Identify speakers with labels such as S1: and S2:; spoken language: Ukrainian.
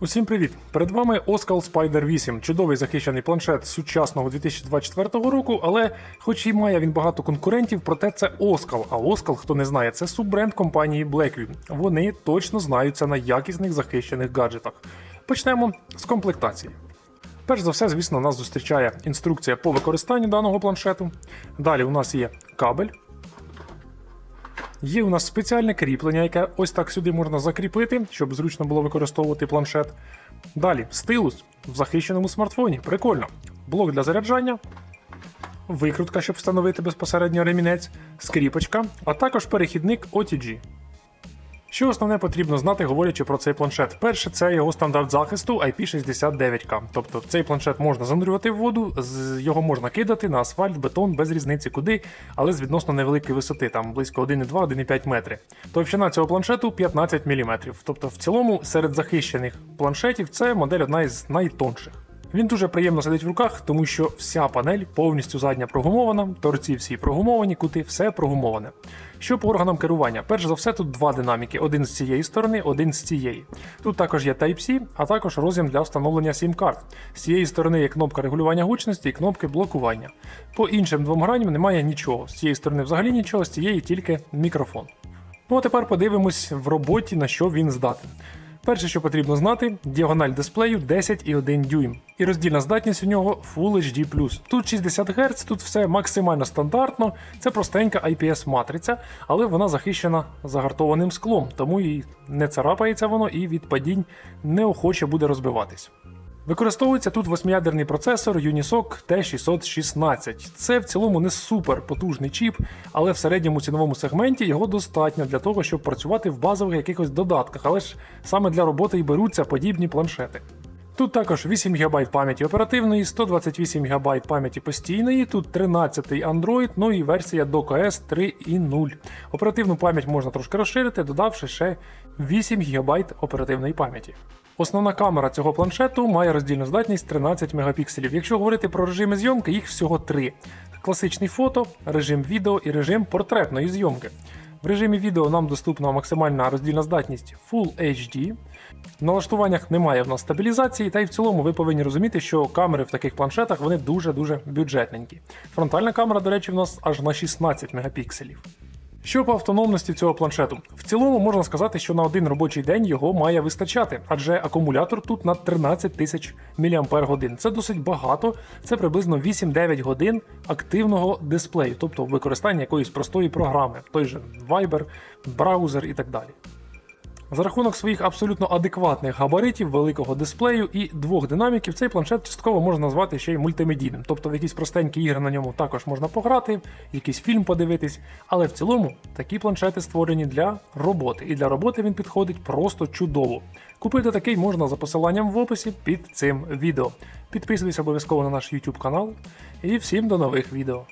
S1: Усім привіт! Перед вами Oskal Spider 8, чудовий захищений планшет сучасного 2024 року, але хоч і має він багато конкурентів, проте це Oskal. А Oskal, хто не знає, це суббренд компанії Blackview. Вони точно знаються на якісних захищених гаджетах. Почнемо з комплектації. Перш за все, звісно, нас зустрічає інструкція по використанню даного планшету. Далі у нас є кабель. Є у нас спеціальне кріплення, яке ось так сюди можна закріпити, щоб зручно було використовувати планшет. Далі стилус в захищеному смартфоні. Прикольно. Блок для заряджання, викрутка, щоб встановити безпосередньо ремінець, скріпочка, а також перехідник OTG. Що основне потрібно знати, говорячи про цей планшет? Перше, це його стандарт захисту IP69K. Тобто цей планшет можна занурювати в воду, його можна кидати на асфальт, бетон, без різниці куди, але з відносно невеликої висоти, там близько 1,2-1,5 метри. Товщина цього планшету 15 мм. Тобто, в цілому, серед захищених планшетів це модель одна із найтонших. Він дуже приємно сидить в руках, тому що вся панель повністю задня прогумована, торці всі прогумовані, кути все прогумоване. Що по органам керування? Перш за все, тут два динаміки: один з цієї сторони, один з цієї. Тут також є Type-C, а також роз'єм для встановлення SIM-карт. З цієї сторони є кнопка регулювання гучності і кнопки блокування. По іншим двом граням немає нічого. З цієї сторони взагалі нічого, з цієї тільки мікрофон. Ну а тепер подивимось в роботі, на що він здатен. Перше, що потрібно знати, діагональ дисплею 10,1 дюйм. І роздільна здатність у нього Full HD+. Тут 60 Гц, тут все максимально стандартно. Це простенька IPS-матриця, але вона захищена загартованим склом, тому і не царапається воно і від падінь неохоче буде розбиватись. Використовується тут восьмиядерний процесор Unisoc T616. Це в цілому не супер потужний чіп, але в середньому ціновому сегменті його достатньо для того, щоб працювати в базових якихось додатках, але ж саме для роботи і беруться подібні планшети. Тут також 8 ГБ пам'яті оперативної, 128 ГБ пам'яті постійної, тут 13 Android, ну і версія DocOS 3.0. Оперативну пам'ять можна трошки розширити, додавши ще 8 ГБ оперативної пам'яті. Основна камера цього планшету має роздільну здатність 13 мегапікселів. Якщо говорити про режими зйомки, їх всього три: класичний фото, режим відео і режим портретної зйомки. В режимі відео нам доступна максимальна роздільна здатність Full HD. В налаштуваннях немає в нас стабілізації, та й в цілому ви повинні розуміти, що камери в таких планшетах вони дуже-дуже бюджетненькі. Фронтальна камера, до речі, в нас аж на 16 мегапікселів. Що по автономності цього планшету? В цілому можна сказати, що на один робочий день його має вистачати, адже акумулятор тут на 13 тисяч мАч. Це досить багато, це приблизно 8-9 годин активного дисплею, тобто використання якоїсь простої програми, той же Viber, браузер і так далі. За рахунок своїх абсолютно адекватних габаритів, великого дисплею і двох динаміків, цей планшет частково можна назвати ще й мультимедійним. Тобто в якісь простенькі ігри на ньому також можна пограти, якийсь фільм подивитись. Але в цілому такі планшети створені для роботи, і для роботи він підходить просто чудово. Купити такий можна за посиланням в описі під цим відео. Підписуйтесь обов'язково на наш YouTube канал і всім до нових відео.